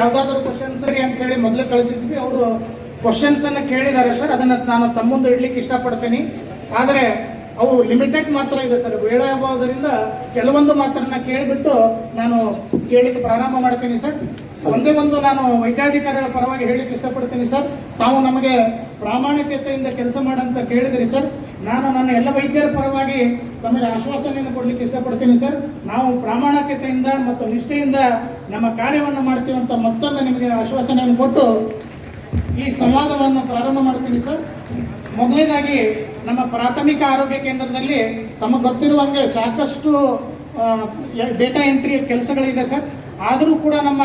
ಯಾವ್ದಾದ್ರು ಕ್ವಶನ್ಸ್ ಅಂತ ಹೇಳಿ ಮೊದಲು ಕಳಿಸಿದ್ವಿ. ಅವರು ಕ್ವಶನ್ಸ್ ಅನ್ನ ಕೇಳಿದ್ದಾರೆ ಸರ್. ಅದನ್ನ ನಾನು ತಮ್ಮ ಮುಂದೆ ಇಡ್ಲಿಕ್ಕೆ ಇಷ್ಟಪಡ್ತೀನಿ. ಆದರೆ ಅವು ಲಿಮಿಟೆಡ್ ಮಾತ್ರ ಇದೆ ಸರ್. ವೇಳೆ ಆಗೋದ್ರಿಂದ ಕೆಲವೊಂದು ಮಾತ್ರ ಕೇಳಿಬಿಟ್ಟು ನಾನು ಕೇಳಲಿಕ್ಕೆ ಪ್ರಾರಂಭ ಮಾಡ್ತೀನಿ ಸರ್. ಒಂದೇ ಒಂದು ನಾನು ವೈದ್ಯಾಧಿಕಾರಿಗಳ ಪರವಾಗಿ ಹೇಳಲಿಕ್ಕೆ ಇಷ್ಟಪಡ್ತೀನಿ ಸರ್. ತಾವು ನಮಗೆ ಪ್ರಾಮಾಣಿಕತೆಯಿಂದ ಕೆಲಸ ಮಾಡಂತ ಕೇಳಿದ್ರಿ ಸರ್. ನಾನು ನನ್ನ ಎಲ್ಲ ವೈದ್ಯರ ಪರವಾಗಿ ತಮಗೆ ಆಶ್ವಾಸನೆಯನ್ನು ಕೊಡ್ಲಿಕ್ಕೆ ಇಷ್ಟಪಡ್ತೀನಿ ಸರ್. ನಾವು ಪ್ರಾಮಾಣಿಕತೆಯಿಂದ ಮತ್ತು ನಿಷ್ಠೆಯಿಂದ ನಮ್ಮ ಕಾರ್ಯವನ್ನು ಮಾಡ್ತೀವಿ ಅಂತ ಮತ್ತೊಮ್ಮೆ ನಿಮಗೆ ಆಶ್ವಾಸನೆಯನ್ನು ಕೊಟ್ಟು ಈ ಸಂವಾದವನ್ನು ಪ್ರಾರಂಭ ಮಾಡ್ತೀನಿ ಸರ್. ಮೊದಲನೇದಾಗಿ ನಮ್ಮ ಪ್ರಾಥಮಿಕ ಆರೋಗ್ಯ ಕೇಂದ್ರದಲ್ಲಿ ತಮಗೆ ಗೊತ್ತಿರುವಂಗೆ ಸಾಕಷ್ಟು ಡೇಟಾ ಎಂಟ್ರಿ ಕೆಲಸಗಳಿದೆ ಸರ್. ಆದರೂ ಕೂಡ ನಮ್ಮ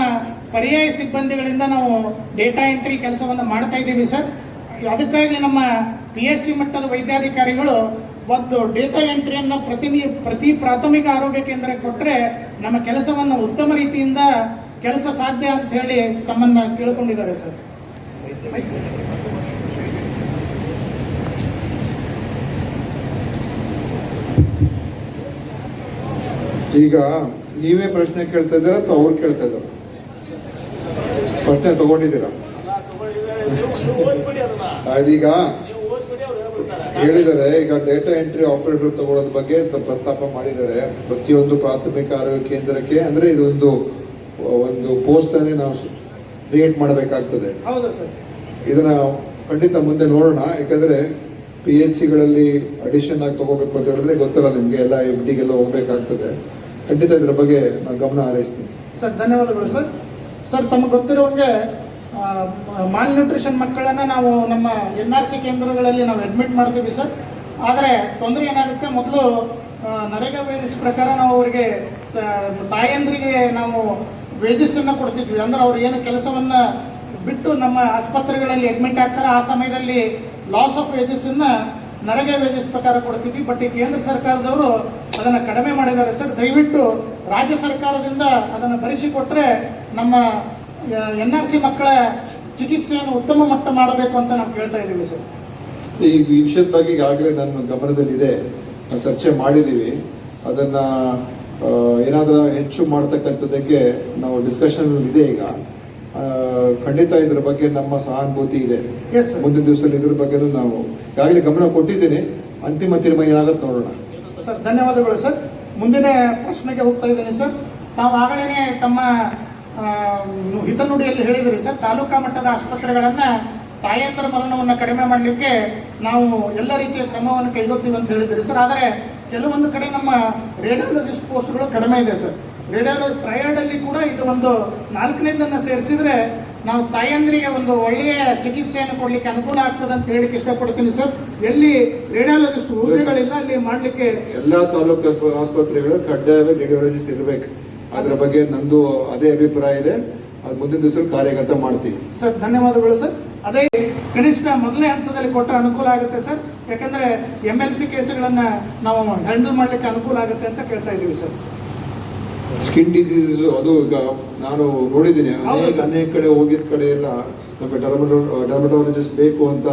ಪರ್ಯಾಯ ಸಿಬ್ಬಂದಿಗಳಿಂದ ನಾವು ಡೇಟಾ ಎಂಟ್ರಿ ಕೆಲಸವನ್ನು ಮಾಡ್ತಾ ಇದ್ದೀವಿ ಸರ್. ಅದಕ್ಕಾಗಿ ನಮ್ಮ ಪಿ ಎಸ್ ಸಿ ಮಟ್ಟದ ವೈದ್ಯಾಧಿಕಾರಿಗಳು ಒಂದು ಡೇಟಾ ಎಂಟ್ರಿಯನ್ನು ಪ್ರತಿ ಪ್ರತಿ ಪ್ರಾಥಮಿಕ ಆರೋಗ್ಯ ಕೇಂದ್ರಕ್ಕೆ ಕೊಟ್ಟರೆ ನಮ್ಮ ಕೆಲಸವನ್ನು ಉತ್ತಮ ರೀತಿಯಿಂದ ಕೆಲಸ ಸಾಧ್ಯ ಅಂತ ಹೇಳಿ ತಮ್ಮನ್ನ ತಿಳ್ಕೊಂಡಿದ್ದಾರೆ ಸರ್. ಈಗ ನೀವೇ ಪ್ರಶ್ನೆ ಕೇಳ್ತಾ ಇದ್ದೀರಾ ಅಥವಾ ಅವ್ರು ಕೇಳ್ತಾ ಇದ್ದಾರ? ಪ್ರಶ್ನೆ ತಗೊಂಡಿದ್ದೀರಾ? ಅದೀಗ ಹೇಳಿದ್ದಾರೆ ಈಗ ಡೇಟಾ ಎಂಟ್ರಿ ಆಪರೇಟರ್ ತಗೊಳ್ಳೋದ್ ಬಗ್ಗೆ ಪ್ರಸ್ತಾಪ ಮಾಡಿದ್ದಾರೆ. ಪ್ರತಿಯೊಂದು ಪ್ರಾಥಮಿಕ ಆರೋಗ್ಯ ಕೇಂದ್ರಕ್ಕೆ ಅಂದ್ರೆ ಇದೊಂದು ಒಂದು ಪೋಸ್ಟ್ ಅನ್ನು ನಾವು ಕ್ರಿಯೇಟ್ ಮಾಡಬೇಕಾಗ್ತದೆ. ಹೌದು ಸರ್. ಇದನ್ನ ಖಂಡಿತ ಮುಂದೆ ನೋಡೋಣ. ಯಾಕಂದ್ರೆ ಪಿ ಎಚ್ ಸಿಗಳಲ್ಲಿ ಅಡಿಷನ್ ಆಗಿ ತಗೋಬೇಕು ಅಂತ ಹೇಳಿದ್ರೆ ಗೊತ್ತಲ್ಲ ನಿಮ್ಗೆ ಎಲ್ಲ ಎಫ್ ಡಿಗೆಲ್ಲ ಹೋಗ್ಬೇಕಾಗ್ತದೆ. ಖಂಡಿತ ಇದ್ರ ಬಗ್ಗೆ ನಾನು ಗಮನ ಹರಿಸ್ತೀನಿ. ಸರ್ ಧನ್ಯವಾದಗಳು ಸರ್. ಸರ್ ತಮಗೆ ಗೊತ್ತಿರುವಂಗೆ ಮಾಲ್ ನ್ಯೂಟ್ರಿಷನ್ ಮಕ್ಕಳನ್ನ ನಾವು ನಮ್ಮ ಎನ್ ಆರ್ ಸಿ ಕೇಂದ್ರಗಳಲ್ಲಿ ನಾವು ಅಡ್ಮಿಟ್ ಮಾಡ್ತೀವಿ ಸರ್. ಆದರೆ ತೊಂದರೆ ಏನಾಗುತ್ತೆ? ಮೊದಲು ನರೇಗಾ ವೇಜಸ್ ಪ್ರಕಾರ ನಾವು ಅವರಿಗೆ ತಾಯಂದ್ರಿಗೆ ನಾವು ವೇಜಸ್ಸನ್ನು ಕೊಡ್ತಿದ್ವಿ. ಅಂದ್ರೆ ಅವ್ರು ಏನು ಕೆಲಸವನ್ನ ಬಿಟ್ಟು ನಮ್ಮ ಆಸ್ಪತ್ರೆಗಳಲ್ಲಿ ಅಡ್ಮಿಟ್ ಆಗ್ತಾರೆ. ಆ ಸಮಯದಲ್ಲಿ ಲಾಸ್ ಆಫ್ ವೇಜಸ್ ಅನ್ನ ನರೇಗಾ ವೇಜಸ್ ಪ್ರಕಾರ ಕೊಡ್ತಿದ್ವಿ. ಬಟ್ ಈ ಕೇಂದ್ರ ಸರ್ಕಾರದವರು ಅದನ್ನು ಕಡಿಮೆ ಮಾಡಿದ್ದಾರೆ ಸರ್. ದಯವಿಟ್ಟು ರಾಜ್ಯ ಸರ್ಕಾರದಿಂದ ಅದನ್ನು ಭರಿಸಿಕೊಟ್ರೆ ನಮ್ಮ ಎನ್ ಆರ್ ಸಿ ಮಕ್ಕಳ ಚಿಕಿತ್ಸೆಯನ್ನು ಉತ್ತಮ ಮಟ್ಟ ಮಾಡಬೇಕು ಅಂತ ನಾವು ಕೇಳ್ತಾ ಇದ್ದೀವಿ ಸರ್. ಈ ಈ ವಿಷಯದ ಬಗ್ಗೆ ಈಗಾಗಲೇ ನನ್ನ ಗಮನದಲ್ಲಿದೆ. ಚರ್ಚೆ ಮಾಡಿದ್ದೀವಿ. ಅದನ್ನ ಏನಾದರೂ ಹೆಚ್ಚು ಮಾಡ್ತಕ್ಕಂಥದ್ದಕ್ಕೆ ನಾವು ಡಿಸ್ಕಷನ್ ಇದೆ ಈಗ. ಖಂಡಿತ ಇದ್ರ ಬಗ್ಗೆ ನಮ್ಮ ಸಹಾನುಭೂತಿ ಇದೆ. ಮುಂದಿನ ದಿವಸದಲ್ಲಿ ಇದ್ರ ಬಗ್ಗೆ ನಾವು ಈಗಾಗಲೇ ಗಮನ ಕೊಟ್ಟಿದ್ದೀನಿ. ಅಂತಿಮ ತೀರ್ಮಾನ ಏನಾಗತ್ತೆ ನೋಡೋಣ. ಸರ್ ಧನ್ಯವಾದಗಳು ಸರ್. ಮುಂದಿನ ಪ್ರಶ್ನೆಗೆ ಹೋಗ್ತಾ ಇದ್ದೀನಿ ಸರ್. ತಾವು ಆಗಲೇ ತಮ್ಮ ಹಿತನುಡಿಯಲ್ಲಿ ಹೇಳಿದಿರಿ ಸರ್. ತಾಲೂಕಾ ಮಟ್ಟದ ಆಸ್ಪತ್ರೆಗಳನ್ನು ತಾಯಂದ್ರ ಮರಣವನ್ನು ಕಡಿಮೆ ಮಾಡಲಿಕ್ಕೆ ನಾವು ಎಲ್ಲ ರೀತಿಯ ಕ್ರಮವನ್ನು ಕೈಗೊಳ್ತೀವಿ ಅಂತ ಹೇಳಿದಿರಿ ಸರ್. ಆದರೆ ಕೆಲವೊಂದು ಕಡೆ ನಮ್ಮ ರೇಡಿಯಾಲಜಿಸ್ಟ್ ಪೋಸ್ಟ್ಗಳು ಕಡಿಮೆ ಇದೆ ಸರ್. ರೇಡಿಯಾಲಜಿ ಟ್ರಯರ್ಡಲ್ಲಿ ಕೂಡ ಇದು ಒಂದು ನಾಲ್ಕನೇದನ್ನು ಸೇರಿಸಿದರೆ ನಾವು ತಾಯಂದ್ರಿಗೆ ಒಂದು ಒಳ್ಳೆಯ ಚಿಕಿತ್ಸೆಯನ್ನು ಕೊಡಲಿಕ್ಕೆ ಅನುಕೂಲ ಆಗ್ತದೆ ಅಂತ ಹೇಳಿಕ್ಕೆ ಇಷ್ಟಪಡ್ತೀನಿ ಸರ್. ಎಲ್ಲಿ ರೇಡಿಯಾಲಜಿಸ್ಟ್ ಹುದ್ದೆಗಳಿಲ್ಲ ಅಲ್ಲಿ ಮಾಡಲಿಕ್ಕೆ ಎಲ್ಲಾ ತಾಲೂಕು ಆಸ್ಪತ್ರೆಗಳು ಕಡ್ಡಾಯವಾಗಿ ರೇಡಿಯಾಲಜಿಸ್ಟ್ ಇರಬೇಕು. ಅದ್ರ ಬಗ್ಗೆ ನಂದು ಅದೇ ಅಭಿಪ್ರಾಯ ಇದೆ. ಅದು ಮುಂದಿನ ದಿವಸ ಕಾರ್ಯಗತ ಮಾಡ್ತೀವಿ ಸರ್ ಧನ್ಯವಾದಗಳು ಸರ್. ಅದೇ ಕನಿಷ್ಠ ಮೊದಲನೇ ಹಂತದಲ್ಲಿ ಕೊಟ್ಟರೆ ಅನುಕೂಲ ಆಗುತ್ತೆ ಸರ್. ಯಾಕಂದ್ರೆ ಎಂ ಎಲ್ ಸಿ ಕೇಸ್ಗಳನ್ನ ನಾವು ಹ್ಯಾಂಡಲ್ ಮಾಡ್ಲಿಕ್ಕೆ ಅನುಕೂಲ ಆಗುತ್ತೆ ಅಂತ ಕೇಳ್ತಾ ಇದ್ದೀವಿ ಸರ್. ಸ್ಕಿನ್ ಡಿಸೀಸ್ ಅದು ಈಗ ನಾನು ನೋಡಿದ್ದೀನಿ. ಅನೇಕ ಅನೇಕ ಕಡೆ ಹೋಗಿದ ಕಡೆ ಎಲ್ಲ ನಮಗೆ ಡರ್ಮಟೋ ಡರ್ಮಟಾಲಜಿಸ್ಟ್ ಬೇಕು ಅಂತ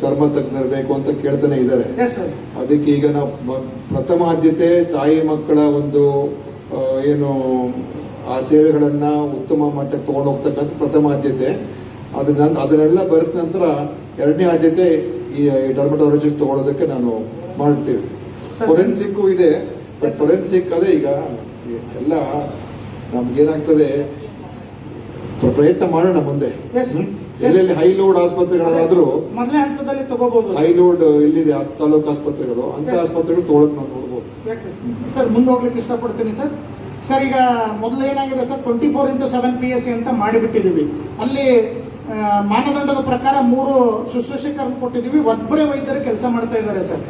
ಚರ್ಮ ತಜ್ಞರು ಬೇಕು ಅಂತ ಕೇಳ್ತಾನೆ ಇದ್ದಾರೆ. ಅದಕ್ಕೆ ಈಗ ನಾವು ಪ್ರಥಮ ಆದ್ಯತೆ ತಾಯಿ ಮಕ್ಕಳ ಒಂದು ಏನು ಆ ಸೇವೆಗಳನ್ನ ಉತ್ತಮ ಮಟ್ಟಕ್ಕೆ ತೊಗೊಂಡು ಹೋಗ್ತಕ್ಕಂಥ ಪ್ರಥಮ ಆದ್ಯತೆ. ಅದನ್ನ ಅದನ್ನೆಲ್ಲ ಬರೆಸಿದ ನಂತರ ಎರಡನೇ ಆದ್ಯತೆ ಈ ಡರ್ಮಟಾಲಜಿಸ್ಟ್ ತಗೊಳ್ಳೋದಕ್ಕೆ ನಾನು ಮಾಡ್ತೀವಿ. ಫೊರೆನ್ಸಿಕ್ಕು ಫೊರೆನ್ಸಿಕ್ ಇದೆ ಬಟ್ ಫೊರೆನ್ಸಿಕ್ ಅದೇ ಈಗ ಎಲ್ಲ ನಮ್ಗೇನಾಗ್ತದೆ ಪ್ರ- ಪ್ರಯತ್ನ ಮಾಡೋಣ ಮುಂದೆ? ಎಲ್ಲೆಲ್ಲಿ ಹೈ ಲೋಡ್ ಆಸ್ಪತ್ರೆಗಳಾದ್ರೂ ಹೈ ಲೋಡ್ ಎಲ್ಲಿದೆ ತಾಲೂಕು ಆಸ್ಪತ್ರೆಗಳು ಅಂತ ಆಸ್ಪತ್ರೆಗಳು ತಗೊಳಕ್ ನಾವು ಯಾಕೆ ಸರ್ ಮುಂದೆ ಹೋಗ್ಲಿಕ್ಕೆ ಇಷ್ಟಪಡ್ತೀನಿ ಸರ್ ಸರ್ ಈಗ ಮೊದಲು ಏನಾಗಿದೆ sir twenty four into seven P S C ಅಂತ ಮಾಡಿಬಿಟ್ಟಿದ್ದೀವಿ. ಅಲ್ಲಿ ಮಾನದಂಡದ ಪ್ರಕಾರ ಮೂರು ಶುಶ್ರೂಷಕರನ್ನು ಕೊಟ್ಟಿದ್ದೀವಿ. ಒಬ್ಬರೇ ವೈದ್ಯರು ಕೆಲಸ ಮಾಡ್ತಾ ಇದ್ದಾರೆ ಸರ್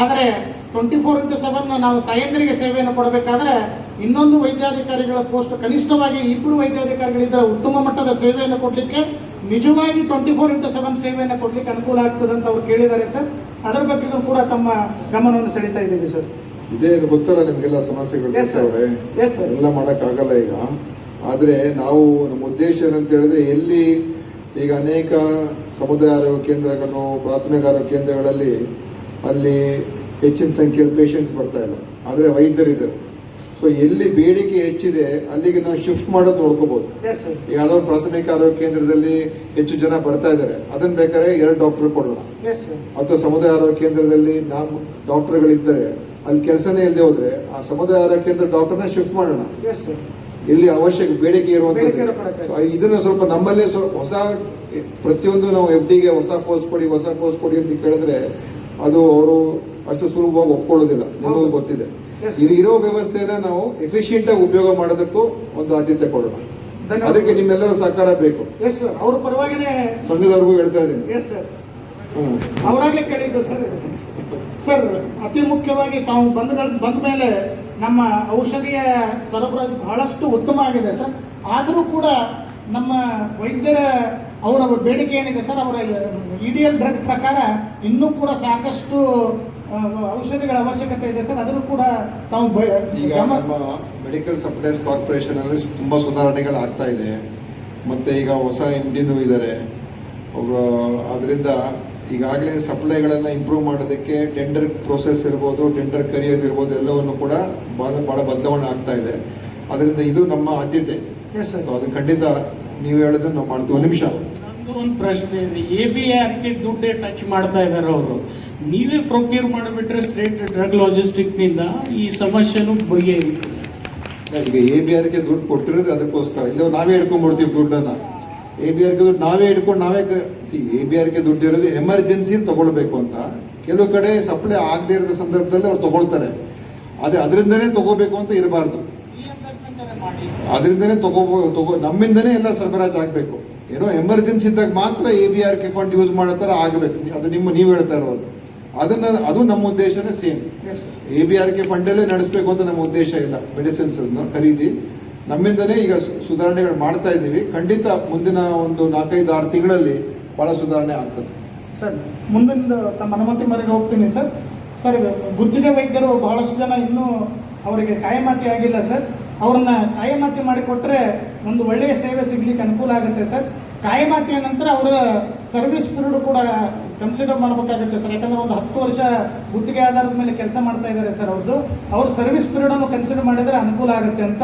ಆದರೆ ಟ್ವೆಂಟಿ ಫೋರ್ ಇಂಟು ಸೆವೆನ್ ನಾವು ತಾಯಂದಿರಿಗೆ ಸೇವೆಯನ್ನು ಕೊಡಬೇಕಾದ್ರೆ ಇನ್ನೊಂದು ವೈದ್ಯಾಧಿಕಾರಿಗಳ ಪೋಸ್ಟ್ ಕನಿಷ್ಠವಾಗಿ ಇಬ್ಬರು ವೈದ್ಯಾಧಿಕಾರಿಗಳಿದ್ದರೆ ಉತ್ತಮ ಮಟ್ಟದ ಸೇವೆಯನ್ನು ಕೊಡಲಿಕ್ಕೆ ನಿಜವಾಗಿ ಟ್ವೆಂಟಿ ಫೋರ್ ಇಂಟು ಸೆವೆನ್ ಸೇವೆಯನ್ನು ಕೊಡಲಿಕ್ಕೆ ಅನುಕೂಲ ಆಗ್ತದೆ ಅಂತ ಅವ್ರು ಕೇಳಿದ್ದಾರೆ ಸರ್ ಅದರ ಬಗ್ಗೆನೂ ಕೂಡ ತಮ್ಮ ಗಮನವನ್ನು ಸೆಳೀತಾ ಇದ್ದೀವಿ ಸರ್ ಇದೇ ಗೊತ್ತಲ್ಲ ನಿಮಗೆಲ್ಲ ಸಮಸ್ಯೆಗಳು ಎಲ್ಲ ಆಗಲ್ಲ ಈಗ. ಆದ್ರೆ ನಾವು ನಮ್ಮ ಉದ್ದೇಶ ಏನಂತ ಹೇಳಿದ್ರೆ ಎಲ್ಲಿ ಈಗ ಅನೇಕ ಸಮುದಾಯ ಆರೋಗ್ಯ ಕೇಂದ್ರಗಳು ಪ್ರಾಥಮಿಕ ಆರೋಗ್ಯ ಕೇಂದ್ರಗಳಲ್ಲಿ ಅಲ್ಲಿ ಹೆಚ್ಚಿನ ಸಂಖ್ಯೆಯಲ್ಲಿ ಪೇಷಂಟ್ಸ್ ಬರ್ತಾ ಇಲ್ಲ. ಆದ್ರೆ ವೈದ್ಯರಿದ್ದಾರೆ. ಸೊ ಎಲ್ಲಿ ಬೇಡಿಕೆ ಹೆಚ್ಚಿದೆ ಅಲ್ಲಿಗೆ ನಾವು ಶಿಫ್ಟ್ ಮಾಡೋದು ನೋಡ್ಕೋಬಹುದು ಯಾವ್ದೋ ಪ್ರಾಥಮಿಕ ಆರೋಗ್ಯ ಕೇಂದ್ರದಲ್ಲಿ ಹೆಚ್ಚು ಜನ ಬರ್ತಾ ಇದ್ದಾರೆ. ಅದನ್ನ ಬೇಕಾದ್ರೆ ಎರಡು ಡಾಕ್ಟರ್ ಕೊಡೋಣ. ಅಥವಾ ಸಮುದಾಯ ಆರೋಗ್ಯ ಕೇಂದ್ರದಲ್ಲಿ ನಾವು ಡಾಕ್ಟರ್ಗಳಿದ್ದಾರೆ ಅಲ್ಲಿ ಕೆಲಸನೇ ಇಲ್ಲದೆ ಹೋದ್ರೆ ಆ ಸಮುದಾಯ ಆರೋಗ್ಯ ಕೇಂದ್ರ ಡಾಕ್ಟರ್ನ ಶಿಫ್ಟ್ ಮಾಡೋಣ. ಇಲ್ಲಿ ಅವಶ್ಯಕ ಬೇಡಿಕೆ ಇರುವಂಥದ್ದು. ಇದನ್ನ ಸ್ವಲ್ಪ ನಮ್ಮಲ್ಲೇ ಸ್ವಲ್ಪ ಹೊಸ ಪ್ರತಿಯೊಂದು ನಾವು ಎಫ್ ಡಿಗೆ ಹೊಸ ಪೋಸ್ಟ್ ಕೊಡಿ ಹೊಸ ಪೋಸ್ಟ್ ಕೊಡಿ ಅಂತ ಕೇಳಿದ್ರೆ ಅದು ಅವರು ಅಷ್ಟು ಸುಲಭವಾಗಿ ಒಪ್ಕೊಳ್ಳೋದಿಲ್ಲ. ನಿಮಗೂ ಗೊತ್ತಿದೆ. ಇಲ್ಲಿ ಇರೋ ವ್ಯವಸ್ಥೆನ ನಾವು ಎಫಿಷಿಯಂಟ್ ಆಗಿ ಉಪಯೋಗ ಮಾಡೋದಕ್ಕೂ ಒಂದು ಆದ್ಯತೆ ಕೊಡೋಣ. ಅದಕ್ಕೆ ನಿಮ್ಮೆಲ್ಲರ ಸಹಕಾರ ಬೇಕು. ಸಂಘದವರೆಗೂ ಹೇಳ್ತಾ ಇದ್ದೀನಿ. ಸರ್ ಅತಿ ಮುಖ್ಯವಾಗಿ ತಾವು ಬಂದ ಬಂದ ಮೇಲೆ ನಮ್ಮ ಔಷಧಿಯ ಸರಬರಾಜು ಬಹಳಷ್ಟು ಉತ್ತಮ ಆಗಿದೆ ಸರ್. ಆದರೂ ಕೂಡ ನಮ್ಮ ವೈದ್ಯರ ಅವರ ಬೇಡಿಕೆ ಏನಿದೆ ಸರ್ ಅವರ ಇಡಿಯಲ್ ಡ್ರಗ್ ಪ್ರಕಾರ ಇನ್ನೂ ಕೂಡ ಸಾಕಷ್ಟು ಔಷಧಿಗಳ ಅವಶ್ಯಕತೆ ಇದೆ ಸರ್. ಅದನ್ನು ಕೂಡ ತಾವು ಈಗ ನಮ್ಮ ಮೆಡಿಕಲ್ ಸಪ್ಲೈಸ್ ಕಾರ್ಪೊರೇಷನ್ ಅಲ್ಲಿ ತುಂಬಾ ಸುಧಾರಣೆಗಳು ಆಗ್ತಾ ಇದೆ. ಮತ್ತೆ ಈಗ ಹೊಸ ಇಂಡಿಯನ್ ಇದ್ದಾರೆ ಅವರು ಅದರಿಂದ ಈಗಾಗಲೇ ಸಪ್ಲೈಗಳನ್ನು ಇಂಪ್ರೂವ್ ಮಾಡೋದಕ್ಕೆ ಟೆಂಡರ್ ಪ್ರೋಸೆಸ್ ಇರ್ಬೋದು ಟೆಂಡರ್ ಕರೆಯೋದಿರ್ಬೋದು ಎಲ್ಲವನ್ನು ಕೂಡ ಭಾಳ ಭಾಳ ಬದಲಾವಣೆ ಆಗ್ತಾ ಇದೆ. ಅದರಿಂದ ಇದು ನಮ್ಮ ಆದ್ಯತೆ. ಅದು ಖಂಡಿತ ನೀವು ಹೇಳೋದನ್ನು ನಾವು ಮಾಡ್ತೀವಿ. ಒಂದು ನಿಮಿಷ. ಒಂದು ಪ್ರಶ್ನೆ ಇದೆ. ಎ ಬಿ ಆರ್ಗೆ ದುಡ್ಡೇ ಟಚ್ ಮಾಡ್ತಾ ಇದ್ದಾರೆ ಅವರು. ನೀವೇ ಪ್ರೊಕ್ಯೂರ್ ಮಾಡಿಬಿಟ್ರೆ ಸ್ಟೇಟ್ ಡ್ರಗ್ ಲಾಜಿಸ್ಟಿಕ್ನಿಂದ ಈ ಸಮಸ್ಯೆನೂ ಬಗೆಹರಿ ಈಗ ಎ ಬಿ ಆರ್ಗೆ ದುಡ್ಡು ಕೊಟ್ಟಿರೋದು ಅದಕ್ಕೋಸ್ಕರ. ಇಲ್ಲ ನಾವೇ ಹಿಡ್ಕೊಂಡ್ಬಿಡ್ತೀವಿ ದುಡ್ಡನ್ನ. ಎ ಬಿ ಆರ್ಗೆ ದುಡ್ಡು ನಾವೇ ಇಟ್ಕೊಂಡು ನಾವೇ ಸಿ ಎ ಬಿ ಆರ್ಗೆ ದುಡ್ಡು ಇರೋದು ಎಮರ್ಜೆನ್ಸಿ ತಗೊಳ್ಬೇಕು ಅಂತ ಕೆಲವು ಕಡೆ ಸಪ್ಲೈ ಆಗದೇ ಇರೋ ಸಂದರ್ಭದಲ್ಲಿ ಅವ್ರು ತಗೊಳ್ತಾರೆ. ಅದೇ ಅದರಿಂದನೇ ತಗೋಬೇಕು ಅಂತ ಇರಬಾರ್ದು. ಅದರಿಂದನೇ ತಗೋಬೋ ತಗೋ ನಮ್ಮಿಂದನೇ ಎಲ್ಲ ಸರಬರಾಜು ಆಗಬೇಕು. ಏನೋ ಎಮರ್ಜೆನ್ಸಿ ಇದ್ದಾಗ ಮಾತ್ರ A B R K fund use ಮಾಡೋ ಥರ ಆಗಬೇಕು. ಅದು ನಿಮ್ಮ ನೀವು ಹೇಳ್ತಾ ಇರೋದು. ಅದನ್ನ ಅದು ನಮ್ಮ ಉದ್ದೇಶನೇ same. A B R K ಫಂಡಲ್ಲೇ ನಡೆಸಬೇಕು ಅಂತ ನಮ್ಮ ಉದ್ದೇಶ ಇಲ್ಲ. ಮೆಡಿಸಿನ್ಸ್ ಅನ್ನು ಖರೀದಿ ನಮ್ಮಿಂದನೇ ಈಗ ಸುಧಾರಣೆಗಳು ಮಾಡ್ತಾ ಇದ್ದೀವಿ. ಖಂಡಿತ ಮುಂದಿನ ಒಂದು ನಾಲ್ಕೈದು ಆರು ತಿಂಗಳಲ್ಲಿ ಬಹಳ ಸುಧಾರಣೆ ಆಗ್ತದೆ. ಸರ್ ಮುಂದಿನ ತಮ್ಮ ಅನುಮತಿ ಮರೆಗೆ ಹೋಗ್ತೀನಿ, ಸರ್. ಸರ್ ಗುತ್ತಿಗೆ ವೈದ್ಯರು ಬಹಳಷ್ಟು ಜನ ಇನ್ನೂ ಅವರಿಗೆ ಕಾಯಮಾತಿ ಆಗಿಲ್ಲ, ಸರ್. ಅವ್ರನ್ನ ಕಾಯಮಾತಿ ಮಾಡಿಕೊಟ್ರೆ ಒಂದು ಒಳ್ಳೆಯ ಸೇವೆ ಸಿಗ್ಲಿಕ್ಕೆ ಅನುಕೂಲ ಆಗುತ್ತೆ, ಸರ್. ಕಾಯಮಾತಿಯ ನಂತರ ಅವರ ಸರ್ವಿಸ್ ಪೀರಿಯಡ್ ಕೂಡ ಕನ್ಸಿಡರ್ ಮಾಡಬೇಕಾಗುತ್ತೆ ಸರ್. ಯಾಕಂದ್ರೆ ಒಂದು ಹತ್ತು ವರ್ಷ ಗುತ್ತಿಗೆ ಆಧಾರದ ಮೇಲೆ ಕೆಲಸ ಮಾಡ್ತಾ ಇದ್ದಾರೆ ಸರ್ ಅವ್ರದ್ದು ಅವ್ರ ಸರ್ವಿಸ್ ಪೀರಿಯಡನ್ನು ಕನ್ಸಿಡರ್ ಮಾಡಿದರೆ ಅನುಕೂಲ ಆಗುತ್ತೆ ಅಂತ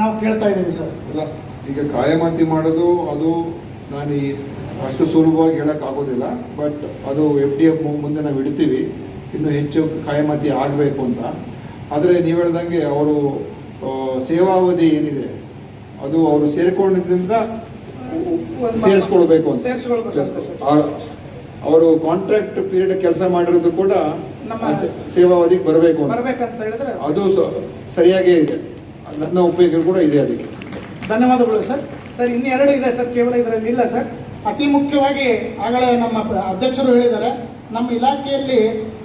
ನಾವು ಕೇಳ್ತಾ ಇದ್ದೀವಿ ಸರ್. ಇಲ್ಲ ಈಗ ಕಾಯಮಾತಿ ಮಾಡೋದು ಅದು ನಾನು ಈ ಅಷ್ಟು ಸುಲಭವಾಗಿ ಹೇಳಕ್ ಆಗೋದಿಲ್ಲ ಬಟ್ ಅದು ಎಫ್ ಡಿ ಎಫ್ ಮುಂದೆ ನಾವು ಇಡ್ತೀವಿ. ಇನ್ನು ಹೆಚ್ಚು ಕಾಯಮಾತಿ ಆಗಬೇಕು ಅಂತ. ಆದರೆ ನೀವು ಹೇಳ್ದಂಗೆ ಅವರು ಸೇವಾವಧಿ ಏನಿದೆ ಅದು ಅವರು ಸೇರಿಕೊಂಡಿದ್ದರಿಂದ ಸೇರಿಸ್ಕೊಳ್ಬೇಕು ಅಂತ. ಅವರು ಕಾಂಟ್ರಾಕ್ಟ್ ಪೀರಿಯಡ್ ಕೆಲಸ ಮಾಡಿರೋದು ಕೂಡ ನಮ್ಮ ಸೇವಾವಧಿಗೆ ಬರಬೇಕು ಅಂತ. ಹೇಳಿದ್ರೆ ಅದು ಸರಿಯಾಗಿ ಸರಿಯಾಗೇ ಇದೆ. ನನ್ನ ಉಪಯೋಗ ಕೂಡ ಇದೆ ಅದಕ್ಕೆ. ಧನ್ಯವಾದಗಳು ಸರ್. ಸರ್ ಇನ್ನು ಎರಡು ಇದೆ ಸರ್ ಕೇವಲ ಇದರಲ್ಲಿ ಇಲ್ಲ ಸರ್. ಅತಿ ಮುಖ್ಯವಾಗಿ ಆಗಲೇ ನಮ್ಮ ಅಧ್ಯಕ್ಷರು ಹೇಳಿದ್ದಾರೆ ನಮ್ಮ ಇಲಾಖೆಯಲ್ಲಿ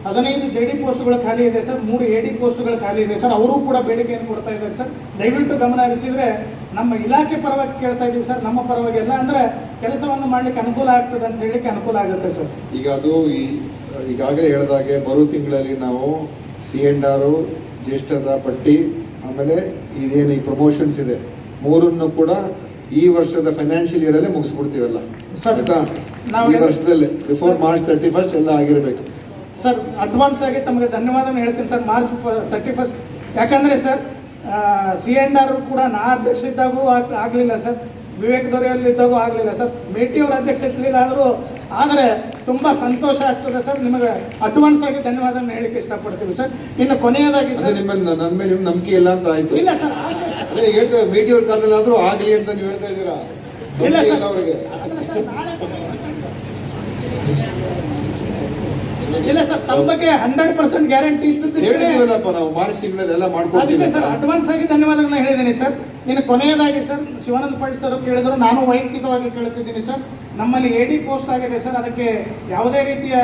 ಹದಿನೈದು ಜೆ ಡಿ ಪೋಸ್ಟ್ಗಳು ಖಾಲಿ ಇದೆ ಸರ್ ಮೂರು ಎ ಡಿ ಪೋಸ್ಟ್ಗಳು ಖಾಲಿ ಇದೆ ಸರ್. ಅವರು ಕೂಡ ಬೇಡಿಕೆಯನ್ನು ಕೊಡ್ತಾ ಇದ್ದಾರೆ ಸರ್. ದಯವಿಟ್ಟು ಗಮನ ಹರಿಸಿದ್ರೆ ನಮ್ಮ ಇಲಾಖೆ ಪರವಾಗಿ ಕೇಳ್ತಾ ಇದ್ದೀವಿ ಸರ್ ನಮ್ಮ ಪರವಾಗಿ ಎಲ್ಲ ಅಂದ್ರೆ ಕೆಲಸವನ್ನು ಮಾಡ್ಲಿಕ್ಕೆ ಅನುಕೂಲ ಆಗ್ತದೆ ಅಂತ ಹೇಳಿಕ್ಕೆ ಅನುಕೂಲ ಆಗುತ್ತೆ ಸರ್. ಈಗ ಅದು ಈ- ಈಗಾಗಲೇ ಹೇಳಿದಾಗೆ ಬರುವ ತಿಂಗಳಲ್ಲಿ ನಾವು ಸಿ ಎಂಡ್ ಆರು ಜ್ಯೇಷ್ಠದ ಪಟ್ಟಿ ಆಮೇಲೆ ಇದೇನು ಈ ಪ್ರಮೋಷನ್ಸ್ ಇದೆ ಮೂರನ್ನು ಕೂಡ ಈ ವರ್ಷದ ಫೈನಾನ್ಷಿಯಲ್ ಇಯರ್ ಅಲ್ಲೇ ಮುಗಿಸ್ಬಿಡ್ತೀವಲ್ಲ? ಆಯ್ತಾ? ಈ ವರ್ಷದಲ್ಲೇ ಬಿಫೋರ್ ಮಾರ್ಚ್ ತರ್ಟಿ ಫಸ್ಟ್ ಎಲ್ಲ ಆಗಿರಬೇಕು. ಸರ್ ಅಡ್ವಾನ್ಸ್ ಆಗಿ ತಮಗೆ ಧನ್ಯವಾದ ಹೇಳ್ತೀನಿ ಸರ್ ಮಾರ್ಚ್ ತರ್ಟಿ ಫಸ್ಟ್ ಯಾಕಂದ್ರೆ ಸರ್ ಸಿ ಎನ್ ಆರ್ ಕೂಡ ನಾ ಅಧ್ಯಕ್ಷ ಇದ್ದಾಗೂ ಆಗ್- ಆಗಲಿಲ್ಲ ಸರ್. ವಿವೇಕ್ ದೊರೆಯಲ್ಲಿದ್ದಾಗೂ ಆಗಲಿಲ್ಲ ಸರ್. ಮೇಟಿಯವ್ರ ಅಧ್ಯಕ್ಷ ಇರಲಿಲ್ಲ ಆದರೂ ಆದರೆ ತುಂಬ ಸಂತೋಷ ಆಗ್ತದೆ ಸರ್. ನಿಮಗೆ ಅಡ್ವಾನ್ಸ್ ಆಗಿ ಧನ್ಯವಾದ ಹೇಳಿಕ್ಕೆ ಇಷ್ಟಪಡ್ತೀವಿ ಸರ್. ಇನ್ನು ಕೊನೆಯದಾಗಿ ಸರ್ ನಿಮ್ಮ ನನ್ನ ಮೇಲೆ ನಿಮ್ಗೆ ನಂಬಿಕೆ ಇಲ್ಲ ಅಂತ ಆಯ್ತು. ಇಲ್ಲ ಸರ್. ಅದೇ ಹೇಳ್ತೇವೆ ಮೇಟಿಯವ್ರ ಕಾಲದಲ್ಲಿ ಆದ್ರೂ ಆಗ್ಲಿ ಅಂತ ನೀವು ಹೇಳ್ತಾ ಇದ್ದೀರಾ? ಇಲ್ಲ ಸರ್. ಅವ್ರಿಗೆ ಅದನ್ನ ಸರ್ ನಾಳೆ ಇಲ್ಲ ಸರ್ ತಮ್ಮ ಬಗ್ಗೆ ಹಂಡ್ರೆಡ್ ಪರ್ಸೆಂಟ್ ಗ್ಯಾರಂಟಿ ಇದ್ದದ್ದು ಹೇಳಿದೀವಲ್ಲಪ್ಪ ನಾವು ಮಾರ್ಚ್ ತಿಂಗಳಲ್ಲಿ ಎಲ್ಲ ಮಾಡ್ಕೊಡ್ತೀವಿ ಸರ್ ಅಂತ. ಅಡ್ವಾನ್ಸ್ ಆಗಿ ಧನ್ಯವಾದಗಳನ್ನ ಹೇಳಿದ್ದೀನಿ ಸರ್. ಇನ್ನು ಕೊನೆಯದಾಗಿ ಸರ್ ಶಿವಾನಂದ ಪಾಟೀಲ್ ಸರ್ ಕೇಳಿದ್ರು ನಾನು ವೈಯಕ್ತಿಕವಾಗಿ ಕೇಳುತ್ತಿದ್ದೀನಿ ಸರ್. ನಮ್ಮಲ್ಲಿ ಎ ಡಿ ಪೋಸ್ಟ್ ಆಗಿದೆ ಸರ್ ಅದಕ್ಕೆ ಯಾವುದೇ ರೀತಿಯ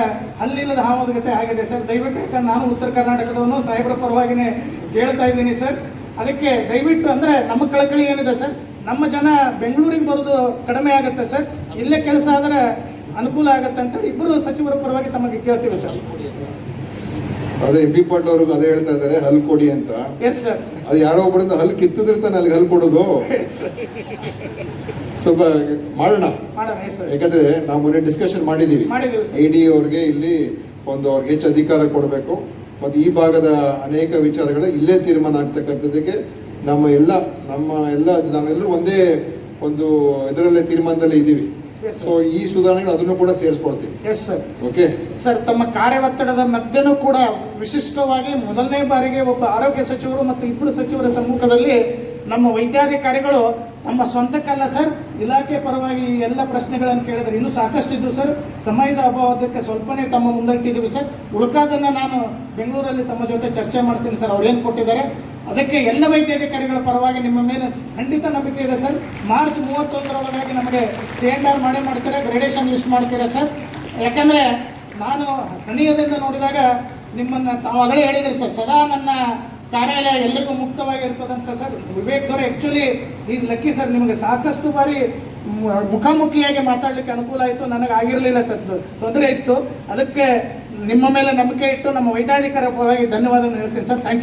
ಹಲ್ಲಿಲ್ಲದ ಹಾವದಗತೆ ಆಗಿದೆ ಸರ್. ದಯವಿಟ್ಟು ಯಾಕಂದ್ರೆ ನಾನು ಉತ್ತರ ಕರ್ನಾಟಕದವನು ಸಾಹೇಬರ ಪರವಾಗಿನೇ ಕೇಳ್ತಾ ಇದ್ದೀನಿ ಸರ್. ಅದಕ್ಕೆ ದಯವಿಟ್ಟು ಅಂದರೆ ನಮ್ಮ ಕಳಕಳಿ ಏನಿದೆ ಸರ್ ನಮ್ಮ ಜನ ಬೆಂಗಳೂರಿಗೆ ಬರೋದು ಕಡಿಮೆ ಆಗುತ್ತೆ ಸರ್. ಇಲ್ಲೇ ಕೆಲಸ ಆದರೆ ಅನುಕೂಲ ಆಗುತ್ತೆ ಅಂತೇಳಿ ಇಬ್ಬರು ಸಚಿವರ ಪರವಾಗಿ ತಮಗೆ ಕೇಳ್ತೀವಿ ಸರ್. ಅದೇ ಎಂ ಪಿ ಪಾಟೀಲ್ ಅವ್ರಿಗೆ ಅದೇ ಹೇಳ್ತಾ ಇದ್ದಾರೆ ಹಲ್ ಕೊಡಿ ಅಂತ. ಎಸ್ ಸರ್ ಅದು ಯಾರೋ ಒಬ್ಬರಿಂದ ಹಲ್ ಕಿತ್ತಿದ್ರೆ ತಾನೆ ಅಲ್ಲಿಗೆ ಹಲ್ ಕೊಡೋದು. ಸ್ವಲ್ಪ ಮಾಡೋಣ. ಯಾಕಂದ್ರೆ ನಾವು ಮೊನ್ನೆ ಡಿಸ್ಕಷನ್ ಮಾಡಿದೀವಿ. ಎ ಡಿ ಅವ್ರಿಗೆ ಇಲ್ಲಿ ಒಂದು ಅವ್ರಿಗೆ ಹೆಚ್ಚು ಅಧಿಕಾರ ಕೊಡಬೇಕು. ಮತ್ತು ಈ ಭಾಗದ ಅನೇಕ ವಿಚಾರಗಳು ಇಲ್ಲೇ ತೀರ್ಮಾನ ಆಗ್ತಕ್ಕಂಥದ್ದಕ್ಕೆ ನಮ್ಮ ಎಲ್ಲ ನಮ್ಮ ಎಲ್ಲ ನಾವೆಲ್ಲರೂ ಒಂದೇ ಒಂದು ಇದರಲ್ಲೇ ತೀರ್ಮಾನದಲ್ಲಿ ಇದ್ದೀವಿ. ಸೊ ಈ ಸುಧಾರಣೆಗಳು ಅದನ್ನು ಕೂಡ ಸೇರಿಸ್ಕೊಳ್ತೀವಿ. ಎಸ್ ಸರ್ ಓಕೆ ಸರ್ ತಮ್ಮ ಕಾರ್ಯವತ್ತಡದ ಮಧ್ಯನೂ ಕೂಡ ವಿಶಿಷ್ಟವಾಗಿ ಮೊದಲನೇ ಬಾರಿಗೆ ಒಬ್ಬ ಆರೋಗ್ಯ ಸಚಿವರು ಮತ್ತು ಇಬ್ಬರು ಸಚಿವರ ಸಮ್ಮುಖದಲ್ಲಿ ನಮ್ಮ ವೈದ್ಯಾಧಿಕಾರಿಗಳು ನಮ್ಮ ಸ್ವಂತಕ್ಕಲ್ಲ ಸರ್ ಇಲಾಖೆ ಪರವಾಗಿ ಎಲ್ಲ ಪ್ರಶ್ನೆಗಳನ್ನು ಕೇಳಿದ್ರೆ ಇನ್ನೂ ಸಾಕಷ್ಟು ಇದ್ದು ಸರ್ ಸಮಯದ ಅಭಾವದಕ್ಕೆ ಸ್ವಲ್ಪನೇ ತಮ್ಮ ಮುಂದಿಟ್ಟಿದ್ದೀವಿ ಸರ್ ಉಳ್ಕಾದನ್ನ ನಾನು ಬೆಂಗಳೂರಲ್ಲಿ ತಮ್ಮ ಜೊತೆ ಚರ್ಚೆ ಮಾಡ್ತೀನಿ ಸರ್ ಅವ್ರೇನು ಕೊಟ್ಟಿದ್ದಾರೆ? ಅದಕ್ಕೆ ಎಲ್ಲ ವೈದ್ಯಾಧಿಕಾರಿಗಳ ಪರವಾಗಿ ನಿಮ್ಮ ಮೇಲೆ ಖಂಡಿತ ನಂಬಿಕೆ ಇದೆ, ಸರ್. ಮಾರ್ಚ್ ಮೂವತ್ತೊಂದರೊಳಗಾಗಿ ನಮಗೆ ಸಿ ಮಾಡೇ ಮಾಡ್ತಾರೆ, ಗ್ರೇಡೇಷನ್ ಯೂಸ್ ಮಾಡ್ತೀರಾ, ಸರ್? ಯಾಕಂದ್ರೆ ನಾನು ಸನಿಹದಿಂದ ನೋಡಿದಾಗ ನಿಮ್ಮನ್ನ ತಾವು ಆಗಲೇ ಹೇಳಿದ್ರಿ, ಸರ್. ಸದಾ ನನ್ನ ಕಾರ್ಯಾಲಯ ಎಲ್ಲರಿಗೂ ಮುಕ್ತವಾಗಿ ಇರ್ತದಂತ ಸರ್. ವಿವೇಕ್ ದೊರೆ ಆ್ಯಕ್ಚುಲಿ ಈಸ್ ಲಕ್ಕಿ ಸರ್. ನಿಮಗೆ ಸಾಕಷ್ಟು ಬಾರಿ ಮುಖಾಮುಖಿಯಾಗಿ ಮಾತಾಡಲಿಕ್ಕೆ ಅನುಕೂಲ ಆಯಿತು. ನನಗೆ ಆಗಿರಲಿಲ್ಲ, ಸರ್. ತೊಂದರೆ ಇತ್ತು. ಅದಕ್ಕೆ ನಿಮ್ಮ ಮೇಲೆ ನಂಬಿಕೆ ಇಟ್ಟು ನಮ್ಮ ವೈದ್ಯಾಧಿಕಾರಿ ಪರವಾಗಿ ಧನ್ಯವಾದ ಹೇಳ್ತೀನಿ, ಸರ್. Thank you